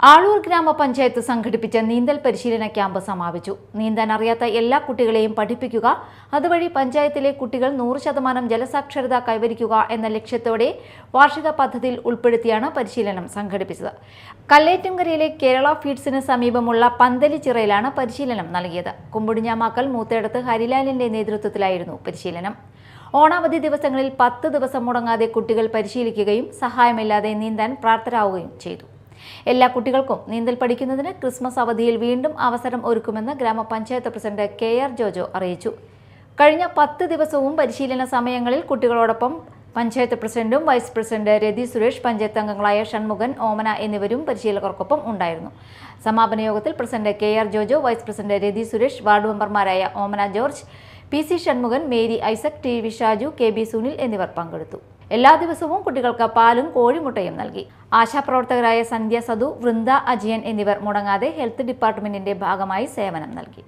ആളൂർ ഗ്രാമപഞ്ചായത്ത് സംഘടിപ്പിച്ച നീന്തൽ പരിശീലന ക്യാമ്പ് സമാപിച്ചു. നീന്താൻ അറിയാത്ത എല്ലാ കുട്ടികളെയും പഠിപ്പിക്കുക അതുവഴി പഞ്ചായത്തിലെ കുട്ടികൾ നൂറ് ശതമാനം ജലസാക്ഷരത കൈവരിക്കുക എന്ന ലക്ഷ്യത്തോടെ വാർഷിക പദ്ധതിയിൽ ഉൾപ്പെടുത്തിയാണ് പരിശീലനം സംഘടിപ്പിച്ചത്. കല്ലേറ്റുംകരയിലെ കേരള ഫീഡ്സിന് സമീപമുള്ള പന്തലിച്ചിറയിലാണ് പരിശീലനം നൽകിയത്. കുമ്പുടിഞ്ഞാമാക്കൽ മൂത്തേടത്ത് ഹരിലാലിന്റെ നേതൃത്വത്തിലായിരുന്നു പരിശീലനം. ഓണാവധി ദിവസങ്ങളിൽ പത്ത് ദിവസം മുടങ്ങാതെ കുട്ടികൾ പരിശീലിക്കുകയും സഹായമില്ലാതെ നീന്താൻ പ്രാപ്തരാവുകയും ചെയ്തു. എല്ലാ കുട്ടികൾക്കും നീന്തൽ പഠിക്കുന്നതിന് ക്രിസ്മസ് അവധിയിൽ വീണ്ടും അവസരം ഒരുക്കുമെന്ന് ഗ്രാമപഞ്ചായത്ത് പ്രസിഡന്റ് കെ ആർ ജോജോ അറിയിച്ചു. കഴിഞ്ഞ പത്ത് ദിവസവും പരിശീലന സമയങ്ങളിൽ കുട്ടികളോടൊപ്പം പഞ്ചായത്ത് പ്രസിഡന്റും വൈസ് പ്രസിഡന്റ് രതി സുരേഷ് പഞ്ചായത്ത് അംഗങ്ങളായ ഷൺമുഖൻ ഓമന എന്നിവരും പരിശീലകർക്കൊപ്പം ഉണ്ടായിരുന്നു. സമാപന യോഗത്തിൽ president K R Jojo vice president Rathi Suresh ward മെമ്പർമാരായ Omana George P C Shanmughan Mary Isaac T V Shaju K B Sunil എന്നിവർ പങ്കെടുത്തു. എല്ലാ ദിവസവും കുട്ടികൾക്ക് പാലും കോഴിമുട്ടയും നൽകി. ആശാപ്രവർത്തകരായ സന്ധ്യ സദു വൃന്ദ അജിയൻ എന്നിവർ മുടങ്ങാതെ ഹെൽത്ത് ഡിപ്പാർട്ട്മെന്റിന്റെ ഭാഗമായി സേവനം നൽകി.